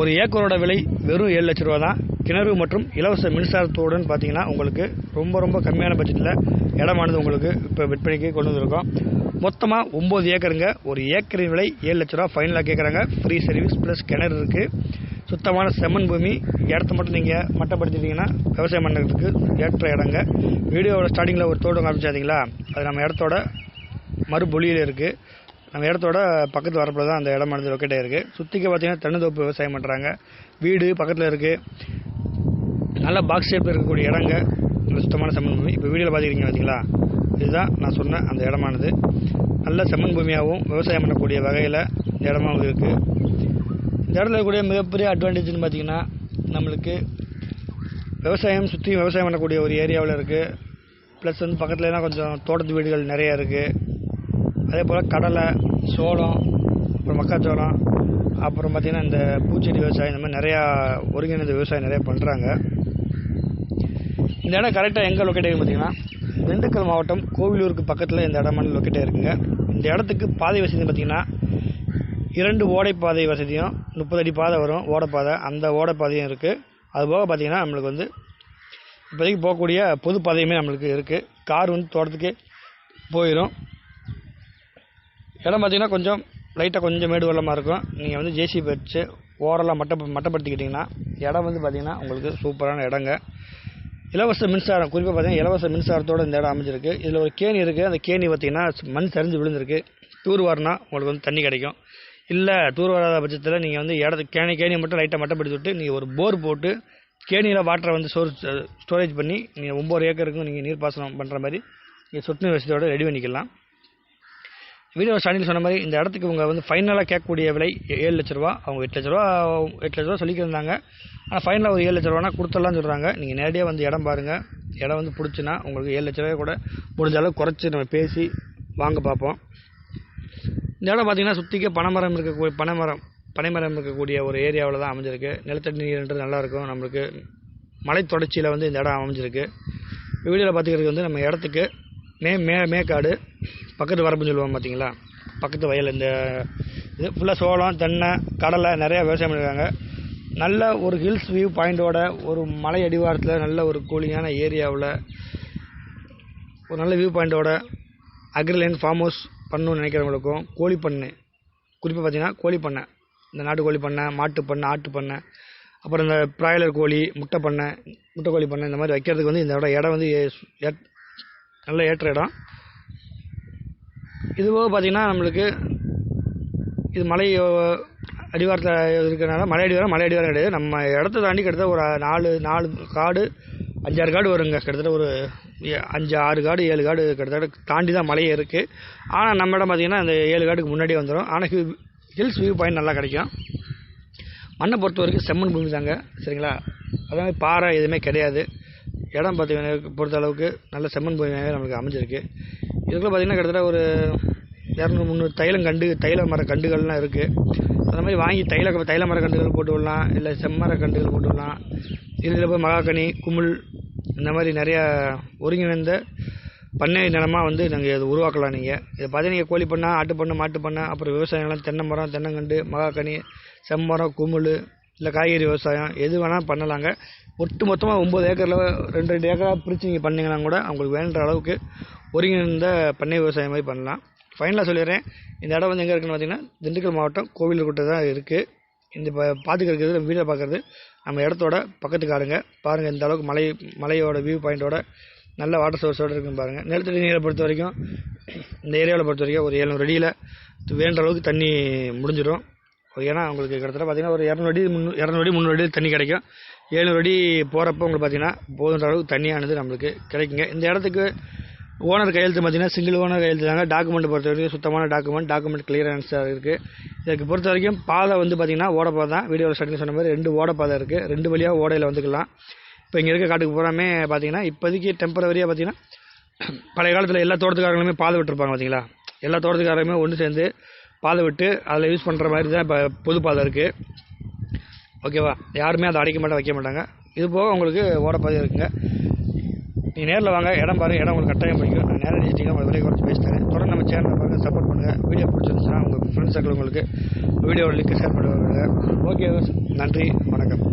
ஒரு ஏக்கரோட விலை வெறும் ஏழு லட்ச ரூபா தான். கிணறு மற்றும் இலவச மின்சாரத்துடன் பார்த்தீங்கன்னா உங்களுக்கு ரொம்ப ரொம்ப கம்மியான பட்ஜெட்டில் இடமானது உங்களுக்கு இப்போ விற்பனைக்கு கொண்டு வந்திருக்கோம். மொத்தமாக ஒம்பது ஏக்கருங்க. ஒரு ஏக்கரின் விலை ஏழு லட்ச ரூபா. ஃபைனலாக கேட்குறாங்க ஃப்ரீ சர்வீஸ் ப்ளஸ் கிணறு இருக்குது சுத்தமான செம்மண் பூமி. இடத்த மட்டும் நீங்கள் மட்டப்படுத்திட்டீங்கன்னா விவசாயம் பண்ணுறதுக்கு ஏற்ற இடங்க. வீடியோவோட ஸ்டார்டிங்கில் ஒரு தோட்டம் காமிச்சாதீங்களா? அது நம்ம இடத்தோட மறுபொழியில் இருக்குது நம்ம இடத்தோட பக்கத்து வரப்பில் தான் அந்த இடமானது லொக்கேட் ஆகிருக்கு சுற்றிக்க பார்த்தீங்கன்னா தென்னந்தோப்பு விவசாயம் பண்ணுறாங்க வீடு பக்கத்தில் இருக்குது நல்ல பாக்ஸ் ஷேப்பில் இருக்கக்கூடிய இடங்க. நல்ல சுத்தமான செம்மண் பூமி. இப்போ வீடியோவில் பார்த்துக்கிறீங்க பார்த்தீங்களா இதுதான் நான் சொன்ன அந்த இடமானது. நல்ல செம்மண் பூமியாகவும் விவசாயம் பண்ணக்கூடிய வகையில் இந்த இடமாவும் இருக்குது இந்த இடத்துல இருக்கக்கூடிய மிகப்பெரிய அட்வான்டேஜ்னு பார்த்தீங்கன்னா நம்மளுக்கு விவசாயம் சுற்றி விவசாயம் பண்ணக்கூடிய ஒரு ஏரியாவில் இருக்குது ப்ளஸ் வந்து பக்கத்துலலாம் கொஞ்சம் தோட்டத்து வீடுகள் நிறையா இருக்குது அதே போல் கடலை சோளம் அப்புறம் மக்காச்சோளம் அப்புறம் பார்த்திங்கன்னா இந்த பூச்செடி விவசாயம் இந்த மாதிரி நிறையா ஒருங்கிணைந்த விவசாயம் நிறையா பண்ணுறாங்க இந்த இடம் கரெக்டாக எங்கே லொக்கேட் ஆகி பார்த்தீங்கன்னா திண்டுக்கல் மாவட்டம் கோவிலூருக்கு பக்கத்தில் இந்த இடமான லொக்கேட் ஆகிருக்குங்க இந்த இடத்துக்கு பாதை வசதி பார்த்திங்கன்னா இரண்டு ஓடைப்பாதை வசதியும் முப்பது அடி பாதை வரும் ஓடைப்பாதை. அந்த ஓடைப்பாதையும் இருக்குது அதுபோக பார்த்திங்கன்னா நம்மளுக்கு வந்து இப்போதைக்கு போகக்கூடிய பொது பாதையுமே நம்மளுக்கு இருக்குது கார் வந்து தோட்டத்துக்கு போயிடும். இடம் பார்த்திங்கன்னா கொஞ்சம் லைட்டாக கொஞ்சம் மேடு வெள்ளமாக இருக்கும். நீங்கள் வந்து ஜேசிபி வச்சு ஓரெல்லாம் மட்ட மட்டப்படுத்திக்கிட்டிங்கன்னா இடம் வந்து பார்த்திங்கன்னா உங்களுக்கு சூப்பரான இடங்க. இலவச மின்சாரம் குறிப்பாக பார்த்தீங்கன்னா இலவச மின்சாரத்தோடு இந்த இடம் அமைஞ்சிருக்கு. இதில் ஒரு கேணி இருக்குது அந்த கேணி பார்த்திங்கன்னா மண் சரிஞ்சு விழுந்திருக்கு. தூர் வாரினா உங்களுக்கு வந்து தண்ணி கிடைக்கும். இல்லை தூர் வராத பட்சத்தில் நீங்கள் வந்து இடத்து கேணி கேணி மட்டும் லைட்டாக மட்டப்படுத்தி விட்டு நீங்கள் ஒரு போர் போட்டு கேணியில் வாட்டரை வந்து ஸ்டோர் ஸ்டோரேஜ் பண்ணி நீங்கள் ஒம்பது ஏக்கருக்கும் நீங்கள் நீர்ப்பாசனம் பண்ணுற மாதிரி நீங்கள் சொட்டு வசதியோடு ரெடி பண்ணிக்கலாம். வீடியோ ஸ்டார்டிங் சொன்ன மாதிரி இந்த இடத்துக்கு இவங்க வந்து ஃபைனலாக கேட்கக்கூடிய விலை ஏழு லட்ச ரூபா அவங்க எட்டு லட்ச ரூபா எட்டு லட்ச ரூபா சொல்லிக்கிருந்தாங்க. ஆனால் ஃபைனலாக ஒரு ஏழு லட்ச ரூபானா கொடுத்துடலாம்னு சொல்கிறாங்க நீங்கள் நேரடியாக வந்து இடம் பாருங்கள் இடம் வந்து பிடிச்சுன்னா உங்களுக்கு ஏழு லட்ச ரூபாய் கூட முடிஞ்ச அளவுக்கு குறைச்சி நம்ம பேசி வாங்க பார்ப்போம். இந்த இடம் பார்த்திங்கன்னா சுற்றிக்க பனைமரம் இருக்கக்கூடிய பனைமரம் பனைமரம் இருக்கக்கூடிய ஒரு ஏரியாவில் தான் அமைஞ்சிருக்கு. நிலத்தடி நீர்ன்றது நல்லாயிருக்கும் நம்மளுக்கு மலை தொடர்ச்சியில் வந்து இந்த இடம் அமைஞ்சிருக்கு. வீடியோவில் பார்த்துக்கிறது வந்து நம்ம இடத்துக்கு மே மே மேக்காடு. பக்கத்து வரப்புன்னு சொல்லுவோம் பார்த்தீங்களா பக்கத்து வயல் இந்த இது ஃபுல்லாக சோளம் தென்னை கடலை நிறையா விவசாயம் பண்ணியிருக்காங்க நல்ல ஒரு ஹில்ஸ் வியூ பாயிண்டோட ஒரு மலை அடிவாரத்தில் நல்ல ஒரு கூலிங்கான ஏரியாவில் ஒரு நல்ல வியூ பாயிண்டோட அக்ரிலைன் ஃபார்ம் ஹவுஸ் பண்ணணும்னு நினைக்கிறவங்களுக்கும் கோழி பண்ணை. குறிப்பாக பார்த்தீங்கன்னா கோழி பண்ணை. இந்த நாட்டுக்கோழி பண்ணை மாட்டு பண்ணை ஆட்டு பண்ணை. அப்புறம் இந்த ப்ராய்லர் கோழி முட்டை பண்ணை முட்டை கோழி பண்ணை இந்த மாதிரி வைக்கிறதுக்கு வந்து இந்த இடம் வந்து நல்ல ஏற்ற இடம். இது போக நம்மளுக்கு இது மலை அடிவாரத்தில் இருக்கிறனால மலை அடிவாரம் மலை அடிவாரம் கிடையாது. நம்ம இடத்த தாண்டி கிட்டத்தட்ட ஒரு நாலு நாலு காடு அஞ்சாறு காடு வருங்க. கிட்டத்தட்ட ஒரு அஞ்சு ஆறு காடு ஏழு காடு கிட்டத்தட்ட தாண்டி தான் மலையே இருக்குது ஆனால் நம்ம இடம் பார்த்திங்கன்னா அந்த ஏழு காடுக்கு முன்னாடியே வந்துடும் ஆனால் ஹில்ஸ் வியூ பாயிண்ட் நல்லா கிடைக்கும். மண்ணை பொறுத்த வரைக்கும் செம்மண் பூமி தாங்க. சரிங்களா? அதாவது பாறை எதுவுமே கிடையாது. இடம் பார்த்தீங்கன்னா பொறுத்த அளவுக்கு நல்ல செம்மண் பூமியாகவே நம்மளுக்கு அமைஞ்சிருக்கு. இதுக்குள்ள பார்த்தீங்கன்னா கிட்டத்தட்ட ஒரு இரநூறு முந்நூறு தைலம் கண்டு தைல மர கண்டுகள்லாம் இருக்குது அந்த மாதிரி வாங்கி தைல தைல மர கண்டுகள் போட்டு விடலாம் இல்லை செம்மர கண்டுகள் போட்டு விடலாம் இதில் போய் மகாக்கனி குமிழ் இந்த மாதிரி நிறையா ஒருங்கிணைந்த பண்ணை நிலமாக வந்து நாங்கள் இதை உருவாக்கலாம் நீங்கள் இதை பார்த்தீங்கன்னா நீங்கள் கோழி பண்ணை ஆட்டு பண்ணை மாட்டு பண்ணை அப்புறம் விவசாயம் நிலம் தென்னை மரம் தென்னங்கண்டு மகாக்கனி செம்மரம் குமிழ் இல்லை காய்கறி விவசாயம் எது வேணால் பண்ணலாங்க. ஒட்டு மொத்தமாக ஒம்பது ஏக்கரில் ரெண்டு ரெண்டு ஏக்கராக பிரித்து நீங்கள் பண்ணீங்கன்னா கூட அவங்களுக்கு வேணுன்ற அளவுக்கு ஒருங்கிணைந்த பண்ணை விவசாயம் மாதிரி பண்ணலாம். ஃபைனலாக சொல்லிடுறேன். இந்த இடம் வந்து எங்கே இருக்குன்னு பார்த்தீங்கன்னா திண்டுக்கல் மாவட்டம் கோவில்கிட்ட தான் இருக்குது இந்த ப பார்த்துக்கிறது வீடியோ பார்க்குறது நம்ம இடத்தோட பக்கத்து காடுங்க. பாருங்கள் இந்த அளவுக்கு மலை மலையோட வியூ பாயிண்ட்டோட நல்ல வாட்டர் சோர்ஸோடு இருக்குன்னு பாருங்கள் நிலத்தடி நீரை பொறுத்த வரைக்கும் இந்த ஏரியாவில் பொறுத்த வரைக்கும் ஒரு ஏழ்நூறு அடியில் வேண்ட அளவுக்கு தண்ணி முடிஞ்சிடும். ஏன்னா உங்களுக்கு கிட்டத்தட்ட பார்த்தீங்கன்னா ஒரு இரநூறு அடி முந்நூறு இரநூறு அடி முந்நூறு அடி தண்ணி கிடைக்கும். ஏழுநூறு அடி போகிறப்ப உங்களுக்கு பார்த்தீங்கன்னா போதுன்ற அளவுக்கு தண்ணியானது நம்மளுக்கு கிடைக்குங்க. இந்த இடத்துக்கு ஓனர் கையெழுத்து பார்த்தீங்கன்னா சிங்கிள் ஓனர் கையெழுத்து தாங்க. டாக்குமெண்ட் பொறுத்த வரைக்கும் சுத்தமான டாக்குமெண்ட் டாக்குமெண்ட் கிளியரன்ஸாக இருக்குது இதுக்கு பொறுத்த வரைக்கும் பாதை வந்து பார்த்திங்கன்னா ஓடப்பாதை தான். வீடியோவில் ஸ்டார்டிங் சொன்ன மாதிரி ரெண்டு ஓடப்பாதை இருக்குது ரெண்டு வழியாக ஓடையில் வந்துக்கலாம். இப்போ இங்கே இருக்க காட்டுக்கு பூராமே பார்த்தீங்கன்னா இப்போதைக்கு டெம்பரவரியாக பார்த்தீங்கன்னா பழைய காலத்தில் எல்லா தோட்டத்துக்காரங்களுமே பாதை விட்டுருப்பாங்க பார்த்தீங்களா எல்லா தோட்டத்துக்காரங்களுமே ஒன்று சேர்ந்து பாதை விட்டு அதில் யூஸ் பண்ணுற மாதிரி தான் இப்போ பொது பாதை இருக்குது ஓகேவா யாருமே அதை அடைக்க மாட்டாங்க வைக்க மாட்டாங்க. இது போக உங்களுக்கு ஓடப்பாதை இருக்குங்க. நீங்கள் நேரில் வாங்க இடம் பாருங்க. இடம் உங்களுக்கு கட்டாயம் பிடிக்கும். நான் நேரடி சிட்டியில் உங்களுக்கு விலை குறைச்சி பேசிட்டாரு தொடர்ந்து நம்ம சேனலில் பாருங்கள் சப்போர்ட் பண்ணுங்கள் வீடியோ பிடிச்சிருந்துச்சுன்னா உங்கள் ஃப்ரெண்ட்ஸ் சர்க்கிள் உங்களுக்கு வீடியோ லிங்க் ஷேர் பண்ணுவாங்க ஓகே நன்றி வணக்கம்.